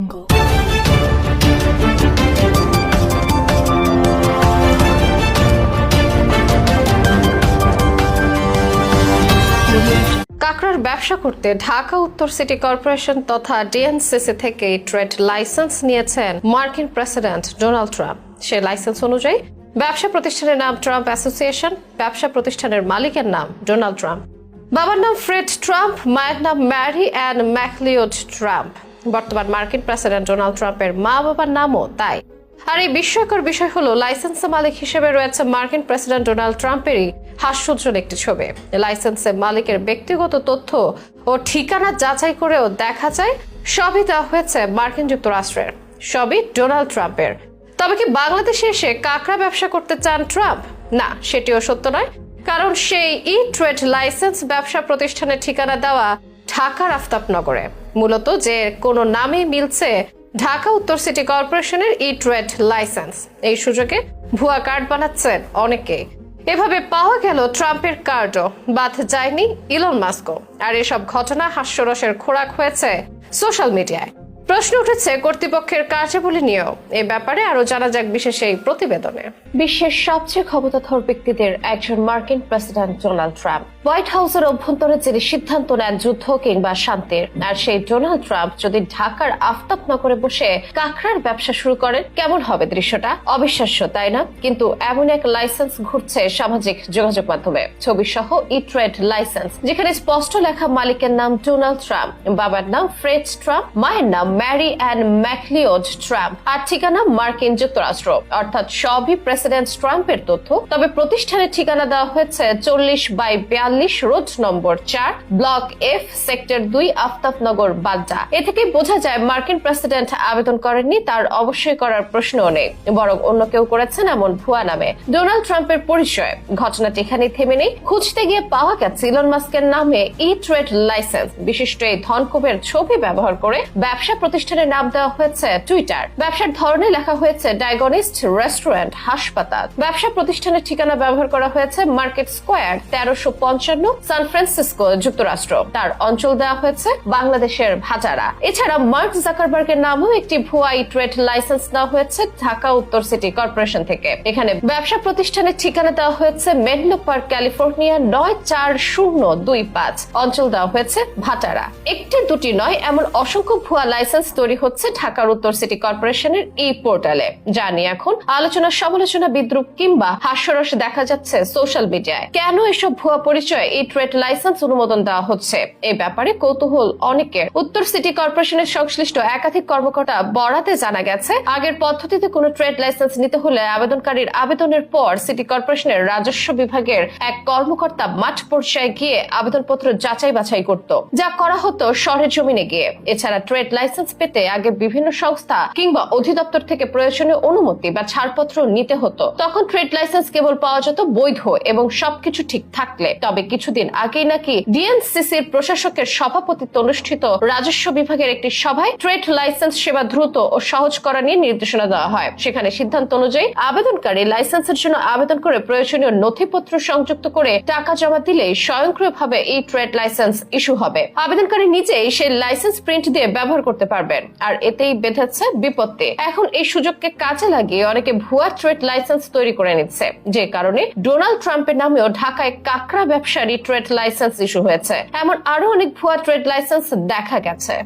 Jungle. কাকড়ার ব্যবসা করতে ঢাকা উত্তর সিটি কর্পোরেশন তথা ডিএনসিসি থেকে ট্রেড লাইসেন্স নিয়েছেন মার্কিন প্রেসিডেন্ট ডোনাল্ড ট্রাম্প সে লাইসেন্স অনুযায়ী ব্যবসা প্রতিষ্ঠানের নাম ট্রাম্প অ্যাসোসিয়েশন, ব্যবসা প্রতিষ্ঠানের মালিকের নাম ডোনাল্ড ট্রাম্প বাবার নাম ফ্রেড ট্রাম্প, মায়ের নাম ম্যারি অ্যান্ড ম্যাকলিওড ট্রাম্প বর্তমান মার্কিন প্রেসিডেন্ট ডোনাল্ড ট্রাম্পের মা বাবার নামও তাই। আর এই বিস্ময়কর বিষয় হলো লাইসেন্সের মালিক হিসেবে রয়েছে মার্কিন প্রেসিডেন্ট ডোনাল্ড ট্রাম্পেরই হাস্যোজ্জ্বল একটি ছবি। লাইসেন্সের মালিকের ব্যক্তিগত তথ্য ও ঠিকানা যাচাই করেও দেখা যায়, সবই দেওয়া হয়েছে মার্কিন যুক্তরাষ্ট্রের। সবই ডোনাল্ড ট্রাম্পের। তবে কি বাংলাদেশে এসে কাঁকড়া ব্যবসা করতে চান ট্রাম্প? না, সেটিও সত্য নয়। কারণ সেই ই ট্রেড লাইসেন্স ব্যবসা প্রতিষ্ঠানের ঠিকানা দেওয়া ঢাকার আফতাবনগরে মূলত যে কোনো নামে মিলছে ঢাকা উত্তর সিটি কর্পোরেশনের ই ট্রেড লাইসেন্স। এই সুযোগে ভুয়া কার্ড বানাচ্ছেন অনেকে। এভাবে পাওয়া গেল ট্রাম্পের কার্ডও, বাদ যায়নি ইলন মাস্কো আর এসব ঘটনা হাস্যরসের খোরাক হয়েছে সোশ্যাল মিডিয়ায়। প্রশ্ন উঠেছে কর্তৃপক্ষের কার্যাবলী নিয়েও। এ ব্যাপারে আরও জানা যাক বিশেষ এই প্রতিবেদনে। বিশ্বের সবচেয়ে ক্ষমতাধর ব্যক্তিদের একজন মার্কিন প্রেসিডেন্ট ডোনাল্ড ট্রাম্প। হোয়াইট হাউসের অভ্যন্তরে যিনি সিদ্ধান্ত নেন যুদ্ধ কিংবা শান্তির, আর সেই ডোনাল্ড ট্রাম্প যদি ঢাকার আফতাব নগরে বসে কাঁকড়ার ব্যবসা শুরু করেন, কেমন হবে দৃশ্যটা? অবিশ্বাস্য, তাই না? কিন্তু এমন এক লাইসেন্স ঘুরছে সামাজিক যোগাযোগ মাধ্যমে। ছবি সহ ই ট্রেড লাইসেন্স, যেখানে স্পষ্ট লেখা মালিকের নাম ডোনাল্ড ট্রাম্প, বাবার নাম ফ্রেড ট্রাম্প, মায়ের নাম ম্যারি অ্যান্ড ম্যাকলিওড ট্রাম্প আর ঠিকানা মার্কিন যুক্তরাষ্ট্র। অর্থাৎ সবই প্রেসিডেন্ট ট্রাম্পের তথ্য। তবে প্রতিষ্ঠানের ঠিকানা দেওয়া হয়েছে চল্লিশ বাই বিয়াল্লিশ রোড নম্বর চার, ব্লক এফ সেক্টর দুই, আফতাবনগর, বাড্ডা। এ থেকে বোঝা যায় মার্কিন প্রেসিডেন্ট আবেদন করেননি, তার অবশ্যই করার প্রশ্ন নেই। বরং অন্য কেউ করেছেন এমন ভুয়া নামে। ডোনাল্ড ট্রাম্পের পরিচয়। ঘটনাটি এখানে থেমে নেই। খুঁজতে গিয়ে পাওয়া গেছে ইলন মাস্কের নামে ই ট্রেড লাইসেন্স বিশিষ্ট এই ধনকুবের ছবি ব্যবহার করে ব্যবসা প্রতিষ্ঠানের নাম দেওয়া হয়েছে টুইটার। ব্যবসার ধরনে লেখা হয়েছে ডায়াগনিস্ট রেস্টুরেন্ট, হাসপাতাল। ব্যবসা প্রতিষ্ঠানের ঠিকানা ব্যবহার করা হয়েছে মার্কেট স্কোয়ার, তেরোশো পঞ্চান্ন, সান ফ্রান্সিসকো, যুক্তরাষ্ট্র। তার অঞ্চল দেওয়া হয়েছে বাংলাদেশের ভাজারা। এছাড়া মার্ক জাকারবার্গের নামেও একটি ভুয়া ই ট্রেড লাইসেন্স দেওয়া হয়েছে ঢাকা উত্তর সিটি কর্পোরেশন থেকে। এখানে ব্যবসা প্রতিষ্ঠানের ঠিকানা দেওয়া হয়েছে মেনলো পার্ক, ক্যালিফোর্নিয়া নয় চার শূন্য দুই পাঁচ। অঞ্চল দেওয়া হয়েছে ভাটারা। একটি দুটি নয়, এমন অসংখ্য ভুয়া লাইসেন্স তৈরি হচ্ছে ঢাকার উত্তর সিটি কর্পোরেশনের ই পোর্টালে। যা নিয়ে এখন আলোচনা, সমালোচনা, বিদ্রুপ কিংবা হাস্যরস দেখা যাচ্ছে সোশ্যাল মিডিয়ায়। কেন এসব ভুয়া পরিচয় এই ট্রেড লাইসেন্স অনুমোদন দেওয়া হচ্ছে? এই ব্যাপারে কৌতূহল অনেকের। উত্তর সিটি কর্পোরেশনের সংশ্লিষ্ট একাধিক কর্মকর্তা বরাতে জানা গেছে, আগের পদ্ধতিতে কোনো ট্রেড লাইসেন্স নিতে হলে আবেদনকারীর আবেদনের পর সিটি কর্পোরেশনের রাজস্ব বিভাগের এক কর্মকর্তা মাঠ পর্যায়ে গিয়ে আবেদনপত্র যাচাই বাছাই করত। যা করা হতো শহরের জমিনে গিয়ে। এছাড়া ট্রেড লাইসেন্স পেতে আগে বিভিন্ন সংস্থা কিংবা অধিদপ্তর থেকে প্রয়োজনীয় অনুমতি বা ছাড়পত্র নিতে হতো। তখন ট্রেড লাইসেন্স কেবল পাওয়া যেত বৈধ এবং সবকিছু ঠিক থাকলে। তবে কিছুদিন আগেই নাকি ডিএনসিসির প্রশাসকের সভাপতিত্ব অনুষ্ঠিত রাজস্ব বিভাগের একটি সভায় ট্রেড লাইসেন্স সেবা দ্রুত ও সহজ করা নিয়ে নির্দেশনা দেওয়া হয়। সেখানে সিদ্ধান্ত অনুযায়ী আবেদনকারী লাইসেন্সের জন্য আবেদন করে প্রয়োজনীয় নথিপত্র সংযুক্ত করে টাকা জমা দিলে স্বয়ংক্রিয়ভাবে এই ট্রেড লাইসেন্স ইস্যু হবে। আবেদনকারী নিজেই সেই লাইসেন্স প্রিন্ট দিয়ে ব্যবহার করতে পারবেন। আর এতেই বেঁধেছে বিপত্তি। এখন এই সুযোগকে কাজে লাগিয়ে অনেকে ভুয়া ট্রেড লাইসেন্স তৈরি করে নিচ্ছে। যে কারণে ডোনাল্ড ট্রাম্পের নামেও ঢাকায় কাকরা ব্যবসারী ট্রেড লাইসেন্স ইস্যু হয়েছে। এমন আরও অনেক ভুয়া ট্রেড লাইসেন্স দেখা গেছে।